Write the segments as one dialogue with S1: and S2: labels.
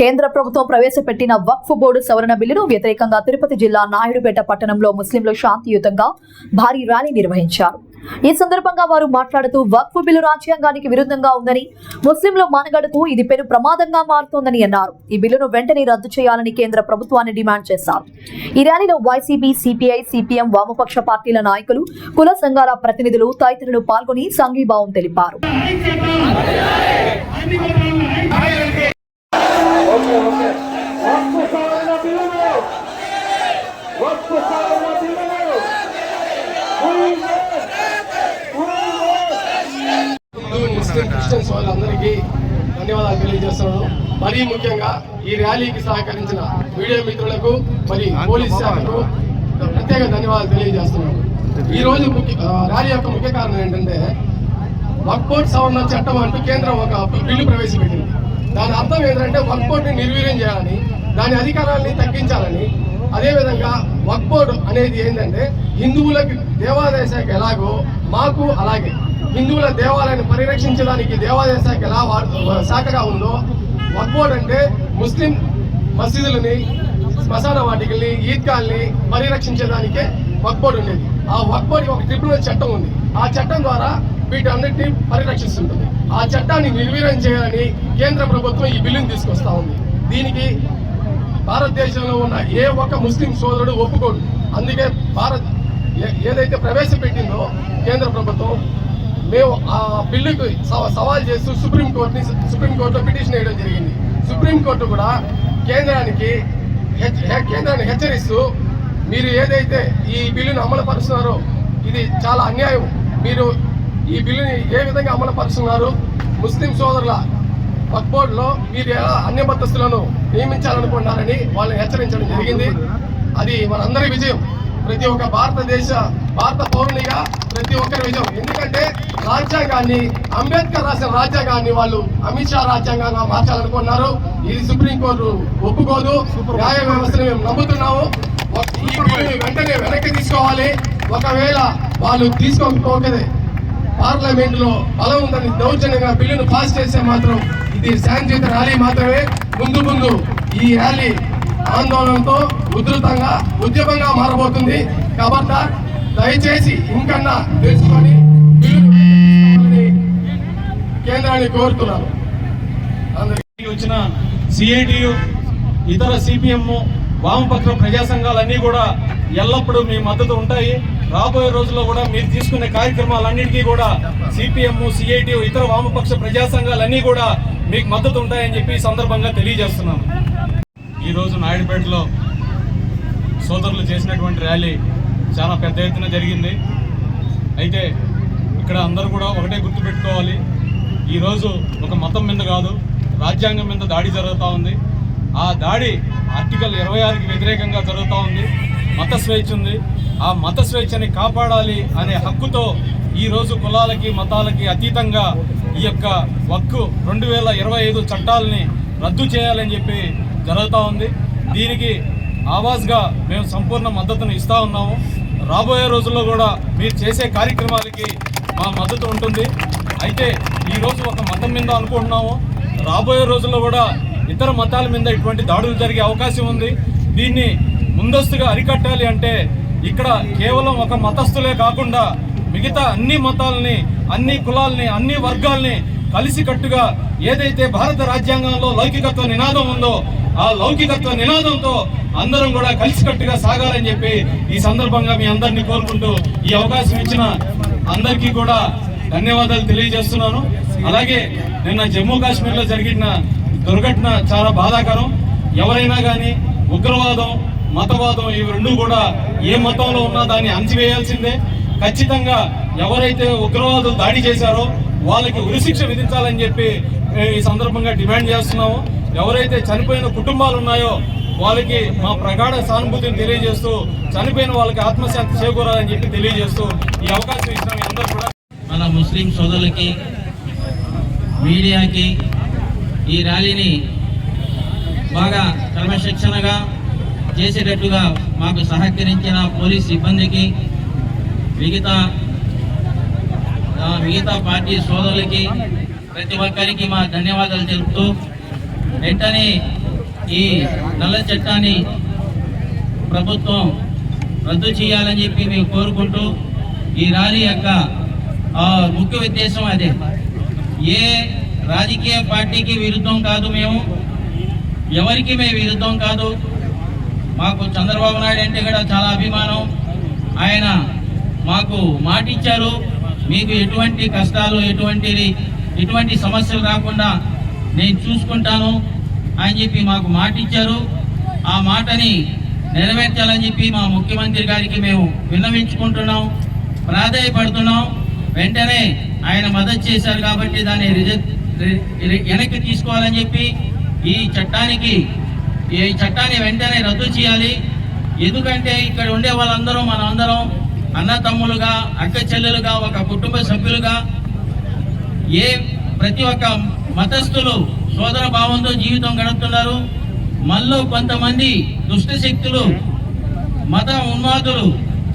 S1: కేంద్ర ప్రభుత్వం ప్రవేశపెట్టిన వక్ఫ్ బోర్డు సవరణ బిల్లును వ్యతిరేకంగా తిరుపతి జిల్లా నాయుడుపేట పట్టణంలో ముస్లింలు శాంతియుతంగా భారీ ర్యాలీ నిర్వహించారు. ఈ సందర్భంగా వారు మాట్లాడుతూ వక్ఫ్ బిల్లు రాజ్యాంగానికి విరుద్ధంగా ఉందని ముస్లింల మానగడకు ఇది పెను ప్రమాదంగా మారుతోందని అన్నారు. ఈ బిల్లును వెంటనే రద్దు చేయాలని కేంద్ర ప్రభుత్వాన్ని డిమాండ్ చేశారు. ఈ ర్యాలీలో వైసీపీ సిపిఐ సిపిఎం వామపక్ష పార్టీల నాయకులు కుల సంఘాల ప్రతినిధులు తదితరులు పాల్గొని సంఘీభావం తెలిపారు.
S2: వస్తు బిల్లులు బిల్లులు
S3: ముస్లిం క్రిస్టియన్స్ వాళ్ళందరికీ ధన్యవాదాలు తెలియజేస్తున్నాను. మరీ ముఖ్యంగా ఈ ర్యాలీకి సహకరించిన మీడియా మిత్రులకు మరి పోలీస్ శాఖకు ప్రత్యేక ధన్యవాదాలు తెలియజేస్తున్నాను ఈ రోజు ముఖ్య ర్యాలీ యొక్క ముఖ్య కారణం ఏంటంటే వక్ బోర్డ్ సవరణ చట్టం అంటూ కేంద్రం ఒక బిల్లు ప్రవేశపెట్టింది. దాని అర్థం ఏంటంటే వర్క్ బోర్డుని నిర్వీర్యం చేయాలని దాని అధికారాన్ని తగ్గించాలని. అదేవిధంగా వర్క్ బోర్డు అనేది ఏంటంటే హిందువులకి దేవాదాయ శాఖ ఎలాగో మాకు అలాగే. హిందువుల దేవాలయాన్ని పరిరక్షించడానికి దేవాదాయ శాఖ ఎలా శాఖగా ఉందో వర్క్ బోర్డు అంటే ముస్లిం మసీదులని శ్మశాన వాటికల్ని ఈద్గాల్ని పరిరక్షించడానికే వక్ బోర్డు ఉండేది. ఆ వక్ బోర్డు ఒక ట్రిబ్యునల్ చట్టం ఉంది. ఆ చట్టం ద్వారా వీటన్నిటిని పరిరక్షిస్తుంటుంది. ఆ చట్టాన్ని నిర్వీర్యం చేయాలని కేంద్ర ప్రభుత్వం ఈ బిల్లుని తీసుకొస్తా ఉంది. దీనికి భారతదేశంలో ఉన్న ఏ ఒక్క ముస్లిం సోదరుడు ఒప్పుకోడు. అందుకే భారత్ ఏదైతే ప్రవేశపెట్టిందో కేంద్ర ప్రభుత్వం మేము ఆ బిల్లుకు సవాల్ చేస్తూ సుప్రీంకోర్టుని సుప్రీంకోర్టులో పిటిషన్ వేయడం జరిగింది. సుప్రీంకోర్టు కూడా కేంద్రానికి కేంద్రాన్ని హెచ్చరిస్తూ మీరు ఏదైతే ఈ బిల్లును అమలు పరుస్తున్నారో ఇది చాలా అన్యాయం. మీరు ఈ బిల్లుని ఏ విధంగా అమలు పరుస్తున్నారు? ముస్లిం సోదరుల వక్బోర్డులో మీరు ఎలా అన్య మతస్థులను నియమించాలనుకుంటున్నారని వాళ్ళని హెచ్చరించడం జరిగింది. అది మనందరి విజయం. ప్రతి ఒక్క భారతదేశ భారత పౌరునిగా ప్రతి ఒక్కరి విజయం. ఎందుకంటే రాజ్యాంగాన్ని అంబేద్కర్ రాసిన రాజ్యాంగాన్ని వాళ్ళు అమిత్ షా రాజ్యాంగంగా మార్చాలనుకున్నారు ఇది సుప్రీంకోర్టు ఒప్పుకోదు. న్యాయ వ్యవస్థను మేము నమ్ముతున్నాము. వెంటనే వెనక్కి తీసుకోవాలి. ఒకవేళ వాళ్ళు తీసుకోకపోతే పార్లమెంట్లో బలం ఉందని దౌర్జన్యంగా బిల్లును పాస్ చేస్తే మాత్రం ఇది శాంతియుత ర్యాలీ మాత్రమే. ముందు ముందు ఈ ర్యాలీ ఆందోళనతో ఉధృతంగా ఉద్యమంగా మారబోతుంది. కాబట్టి దయచేసి ఇంకన్నా తెలుసుకొని కేంద్రాన్ని కోరుతున్నాను.
S4: వచ్చిన సిఐటియు ఇతర సిపిఎం వామపక్ష ప్రజా సంఘాలన్నీ కూడా ఎల్లప్పుడూ మీ మద్దతు ఉంటాయి. రాబోయే రోజుల్లో కూడా మీరు తీసుకునే కార్యక్రమాలన్నింటికీ కూడా సిపిఎం సిఐటియు ఇతర వామపక్ష ప్రజా సంఘాలన్నీ కూడా మీకు మద్దతు ఉంటాయని చెప్పి సందర్భంగా తెలియజేస్తున్నాను. ఈరోజు నాయుడుపేటలో సోదరులు చేసినటువంటి ర్యాలీ చాలా పెద్ద ఎత్తున జరిగింది. అయితే ఇక్కడ అందరూ కూడా ఒకటే గుర్తుపెట్టుకోవాలి. ఈరోజు ఒక మతం మీద కాదు రాజ్యాంగం మీద దాడి జరుగుతూ ఉంది. ఆ దాడి ఆర్టికల్ ఇరవై ఆరుకి వ్యతిరేకంగా జరుగుతూ ఉంది. మత స్వేచ్ఛ ఉంది. ఆ మత స్వేచ్ఛని కాపాడాలి అనే హక్కుతో ఈరోజు కులాలకి మతాలకి అతీతంగా ఈ యొక్క వక్కు రెండు వేల ఇరవై ఐదు చట్టాలని రద్దు చేయాలని చెప్పి జరుగుతూ ఉంది. దీనికి ఆవాజ్గా మేము సంపూర్ణ మద్దతును ఇస్తూ ఉన్నాము. రాబోయే రోజుల్లో కూడా మీరు చేసే కార్యక్రమాలకి మా మద్దతు ఉంటుంది. అయితే ఈరోజు ఒక మతం మీద అనుకుంటున్నాము. రాబోయే రోజుల్లో కూడా ఇతర మతాల మీద ఇటువంటి దాడులు జరిగే అవకాశం ఉంది. దీన్ని ముందస్తుగా అరికట్టాలి అంటే ఇక్కడ కేవలం ఒక మతస్థులే కాకుండా మిగతా అన్ని మతాలని అన్ని కులాలని అన్ని వర్గాల్ని కలిసికట్టుగా ఏదైతే భారత రాజ్యాంగంలో లౌకికత్వ నినాదం ఉందో ఆ లౌకికత్వ నినాదంతో అందరం కూడా కలిసికట్టుగా సాగాలని చెప్పి ఈ సందర్భంగా మీ అందరినీ కోరుకుంటూ ఈ అవకాశం ఇచ్చిన అందరికీ కూడా ధన్యవాదాలు తెలియజేస్తున్నాను. అలాగే నిన్న జమ్మూ కాశ్మీర్లో జరిగిన దుర్ఘటన చాలా బాధాకరం. ఎవరైనా కానీ ఉగ్రవాదం మతవాదం ఇవి రెండు కూడా ఏ మతంలో ఉన్నా దాన్ని అణచివేయాల్సిందే. ఖచ్చితంగా ఎవరైతే ఉగ్రవాదులు దాడి చేశారో వాళ్ళకి ఉరిశిక్ష విధించాలని చెప్పి ఈ సందర్భంగా డిమాండ్ చేస్తున్నాము. ఎవరైతే చనిపోయిన కుటుంబాలు ఉన్నాయో వాళ్ళకి మా ప్రగాఢ సానుభూతిని తెలియజేస్తూ చనిపోయిన వాళ్ళకి ఆత్మశాంతి చేకూరాలని చెప్పి తెలియజేస్తూ ఈ అవకాశం ఇచ్చిన. అందరూ కూడా
S5: మన ముస్లిం సోదరులకి మీడియాకి ఈ ర్యాలీని బాగా క్రమశిక్షణగా చేసేటట్టుగా మాకు సహకరించిన పోలీస్ సిబ్బందికి మిగతా మిగతా పార్టీ సోదరులకి ప్రతి ఒక్కరికి మా ధన్యవాదాలు తెలుపుతూ వెంటనే ఈ నల్ల చట్టాన్ని ప్రభుత్వం రద్దు చేయాలని చెప్పి మేము కోరుకుంటూ ఈ ర్యాలీ యొక్క ముఖ్య ఉద్దేశం అదే. ఏ రాజకీయ పార్టీకి విరుద్ధం కాదు మేము ఎవరికి మేము విరుద్ధం కాదు మాకు చంద్రబాబు నాయుడు అంటే కూడా చాలా అభిమానం. ఆయన మాకు మాట ఇచ్చారు మీకు ఎటువంటి కష్టాలు ఎటువంటి ఎటువంటి సమస్యలు రాకుండా నేను చూసుకుంటాను అని చెప్పి మాకు మాట ఇచ్చారు ఆ మాటని నెరవేర్చాలని చెప్పి మా ముఖ్యమంత్రి గారికి మేము విన్నవించుకుంటున్నాం. ప్రాధాయపడుతున్నాం. వెంటనే ఆయన మద్దతు చేశారు కాబట్టి దాన్ని రిజెక్ట్ వెనక్కి తీసుకోవాలని చెప్పి ఈ చట్టానికి ఈ చట్టాన్ని వెంటనే రద్దు చేయాలి. ఎందుకంటే ఇక్కడ ఉండే వాళ్ళందరూ మనందరం అన్నతమ్ములుగా అన్న తమ్ములుగా అక్క చెల్లెలుగా ఒక కుటుంబ సభ్యులుగా. ఏ ప్రతి ఒక్క మతస్థులు సోదర భావంతో జీవితం గడుపుతున్నారు. మనలో కొంతమంది దుష్ట శక్తులు మత ఉన్మాదులు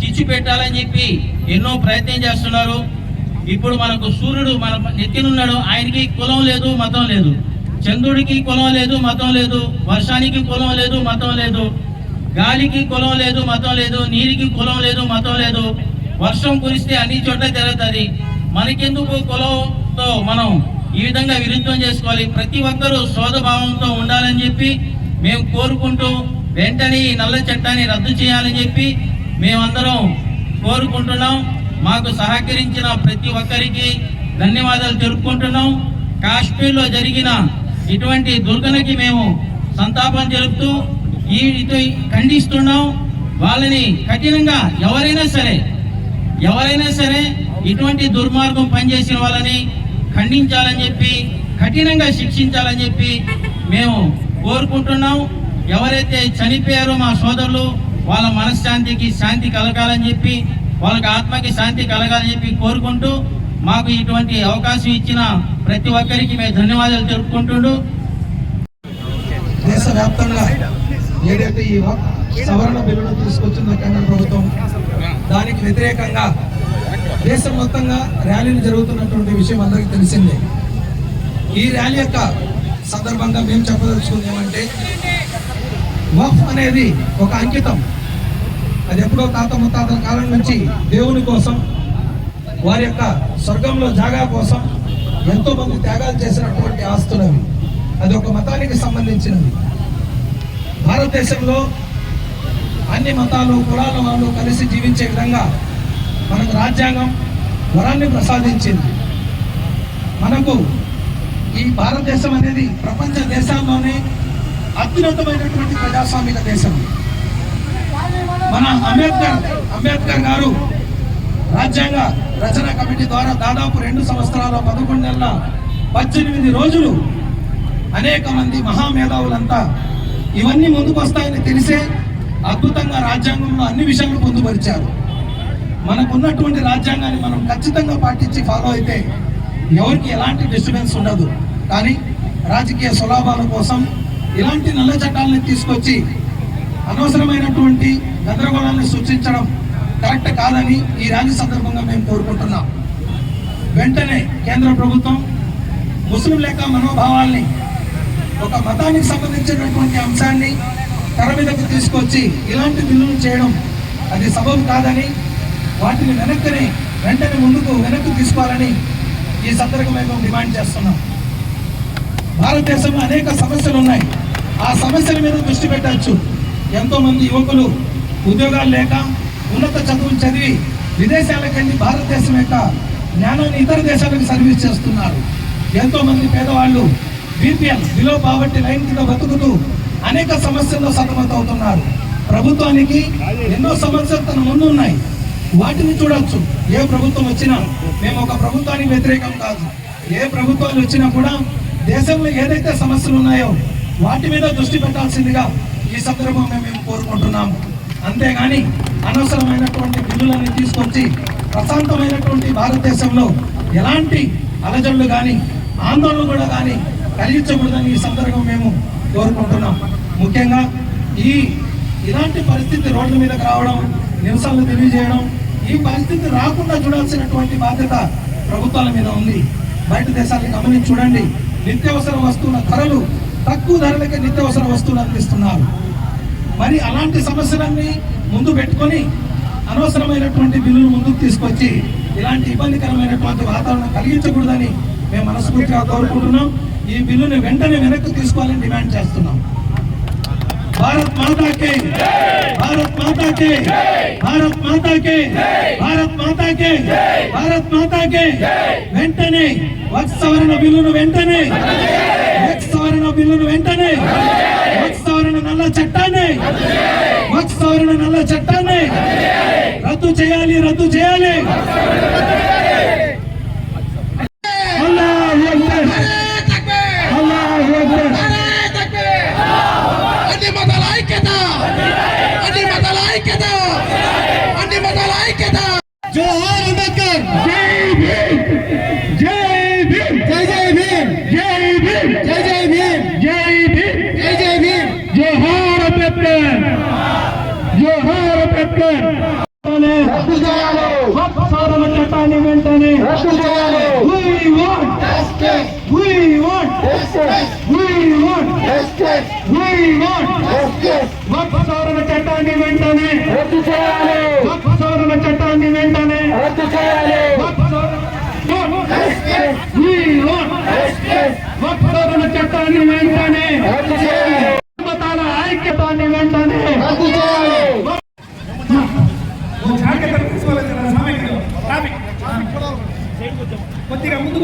S5: చిచ్చు పెట్టాలని చెప్పి ఎన్నో ప్రయత్నం చేస్తున్నారు. ఇప్పుడు మనకు సూర్యుడు మన నెత్తినున్నాడు ఆయనకి కులం లేదు మతం లేదు. చంద్రుడికి కులం లేదు మతం లేదు వర్షానికి కులం లేదు మతం లేదు గాలికి కులం లేదు మతం లేదు నీరికి కులం లేదు మతం లేదు. వర్షం కురిస్తే అన్ని చోట్ల జరుగుతుంది. మనకెందుకు కులంతో మనం ఈ విధంగా విరుద్ధం చేసుకోవాలి? ప్రతి ఒక్కరూ సోదభావంతో ఉండాలని చెప్పి మేము కోరుకుంటూ వెంటనే ఈ నల్ల చట్టాన్ని రద్దు చేయాలని చెప్పి మేమందరం కోరుకుంటున్నాం. మాకు సహకరించిన ప్రతి ఒక్కరికి ధన్యవాదాలు తెలుపుకుంటున్నాం. కాశ్మీర్లో జరిగిన ఇటువంటి దుర్ఘటనకి మేము సంతాపం తెలుపుతూ ఈ ఇది ఖండిస్తున్నాం. వాళ్ళని కఠినంగా ఎవరైనా సరే ఎవరైనా సరే ఇటువంటి దుర్మార్గం పనిచేసిన వాళ్ళని ఖండించాలని చెప్పి కఠినంగా శిక్షించాలని చెప్పి మేము కోరుకుంటున్నాం. ఎవరైతే చనిపోయారో మా సోదరులు వాళ్ళ మనశ్శాంతికి శాంతి కలగాలని చెప్పి వాళ్ళకి ఆత్మకి శాంతి కలగాలని చెప్పి కోరుకుంటూ మాకు ఇటువంటి అవకాశం ఇచ్చిన ప్రతి ఒక్కరికి మేము ధన్యవాదాలు తెలుపుకుంటుండు.
S6: దేశవ్యాప్తంగా ఏదైతే ఈ సవరణ బిల్లును తీసుకొచ్చిందో కేంద్ర ప్రభుత్వం దానికి వ్యతిరేకంగా దేశం మొత్తంగా ర్యాలీలు జరుగుతున్నటువంటి విషయం అందరికీ తెలిసిందే. ఈ ర్యాలీ యొక్క సందర్భంగా మేము చెప్పదలుచుకుంది ఏమంటే వఫ్ అనేది ఒక అంకితం. అది ఎప్పుడో తాత ముత్తాతల కాలం నుంచి దేవుని కోసం వారి యొక్క స్వర్గంలో జాగా కోసం ఎంతో మంది త్యాగాలు చేసినటువంటి ఆస్తులవి అది ఒక మతానికి సంబంధించినది భారతదేశంలో అన్ని మతాలు కులాల వాళ్ళు కలిసి జీవించే విధంగా మనకు రాజ్యాంగం వరాన్ని ప్రసాదించింది. మనకు ఈ భారతదేశం అనేది ప్రపంచ దేశాల్లోనే అత్యున్నతమైనటువంటి ప్రజాస్వామిక దేశం. మన అంబేద్కర్ అంబేద్కర్ గారు రాజ్యాంగ రచన కమిటీ ద్వారా దాదాపు రెండు సంవత్సరాల పదకొండు నెలల పద్దెనిమిది రోజులు అనేక మంది మహామేధావులంతా ఇవన్నీ ముందుకు వస్తాయని తెలిసే అద్భుతంగా రాజ్యాంగంలో అన్ని విషయాలు పొందుపరిచారు. మనకున్నటువంటి రాజ్యాంగాన్ని మనం ఖచ్చితంగా పాటించి ఫాలో అయితే ఎవరికి ఎలాంటి డిస్టర్బెన్స్ ఉండదు. కానీ రాజకీయ స్వలాభాల కోసం ఇలాంటి నల్ల చట్టాలను తీసుకొచ్చి అనవసరమైనటువంటి గందరగోళాన్ని సృష్టించడం కరెక్ట్ కాదని ఈ ర్యాలీ సందర్భంగా మేము కోరుకుంటున్నాం. వెంటనే కేంద్ర ప్రభుత్వం ముస్లిం లెక్క మనోభావాల్ని ఒక మతానికి సంబంధించినటువంటి అంశాన్ని తెర మీదకు తీసుకొచ్చి ఇలాంటి బిల్లులు చేయడం అది సబబు కాదని వాటిని వెనక్కిని వెంటనే ముందుకు వెనక్కి తీసుకోవాలని ఈ సందర్భంగా మేము డిమాండ్ చేస్తున్నాం. భారతదేశంలో అనేక సమస్యలు ఉన్నాయి. ఆ సమస్యల మీద దృష్టి పెట్టచ్చు. ఎంతోమంది యువకులు ఉద్యోగాలు లేక ఉన్నత చదువులు చదివి విదేశాలకు వెళ్ళి భారతదేశం యొక్క జ్ఞానాన్ని ఇతర దేశాలకు సర్వీస్ చేస్తున్నారు. ఎంతోమంది పేదవాళ్ళు బీపీఎల్ బిలో పావర్టీ లైన్ కింద బతుకుతూ అనేక సమస్యల్లో సతమతవుతున్నారు ప్రభుత్వానికి ఎన్నో సమస్యలు తన ముందు ఉన్నాయి. వాటిని చూడవచ్చు ఏ ప్రభుత్వం వచ్చినా మేము ఒక ప్రభుత్వానికి వ్యతిరేకం కాదు. ఏ ప్రభుత్వాలు వచ్చినా కూడా దేశంలో ఏదైతే సమస్యలు ఉన్నాయో వాటి మీద దృష్టి పెట్టాల్సిందిగా ఈ సందర్భంగా మేము కోరుకుంటున్నాము. అంతేగాని అనవసరమైనటువంటి బిల్లులను తీసుకొచ్చి ప్రశాంతమైనటువంటి భారతదేశంలో ఎలాంటి అలజడులు కానీ ఆందోళనలు కూడా కానీ కలిగించకూడదని ఈ సందర్భం మేము కోరుకుంటున్నాం. ముఖ్యంగా ఈ ఇలాంటి పరిస్థితి రోడ్ల మీదకి రావడం నిరసనలు తెలియజేయడం ఈ పరిస్థితి రాకుండా చూడాల్సినటువంటి బాధ్యత ప్రభుత్వాల మీద ఉంది. బయట దేశాన్ని గమనించి చూడండి. నిత్యావసర వస్తువుల ధరలు తక్కువ ధరలకే నిత్యావసర వస్తువులు అందిస్తున్నారు. మరి అలాంటి సమస్యలన్నీ ముందు పెట్టుకొని అనవసరమైనటువంటి బిల్లులు ముందుకు తీసుకొచ్చి ఇలాంటి ఇబ్బందికరమైనటువంటి వాతావరణం కలిగించకూడదని మేము మనస్ఫూర్తిగా కోరుకుంటున్నాం. ఈ బిల్లుని వెంటనే వెనక్కి తీసుకోవాలని డిమాండ్ చేస్తున్నాం. భారత్ మాతాకే. భారత్ మాతాకే. భారత్ మాతాకే. భారత్ మాతాకే. భారత్ మాతాకే. వెంటనే వత్సవరణ సవరణ బిల్లును వెంటనే. వత్సవరణ సవరణ బిల్లును వెంటనే వక్స్ సవరణ నల్ల చట్టాన్ని వక్స్ నల్ల చట్టాన్ని రద్దు చేయాలి రద్దు చేయాలి. సవరణ చట్టాన్ని వెంటనే
S2: రద్దు చేయాలి
S6: We want,
S2: Justice!
S6: we want,
S2: Justice!
S6: we want,
S2: Justice!
S6: we want.
S2: Justice!
S6: వక్ఫ్ సవరణ చట్టాన్ని వెంటనే
S2: రద్దు చేయాలి
S6: వక్ఫ్ సవరణ చట్టాన్ని వెంటనే
S2: రద్దు చేయాలి
S6: వక్ఫ్ సవరణ We want,
S2: Justice!
S6: వక్ఫ్ సవరణ చట్టాన్ని వెంటనే
S2: రద్దు చేయాలి
S6: మతాల ఐక్యతాన్ని వెంటనే
S2: రద్దు చేయాలి
S6: కొద్దిగా ముందు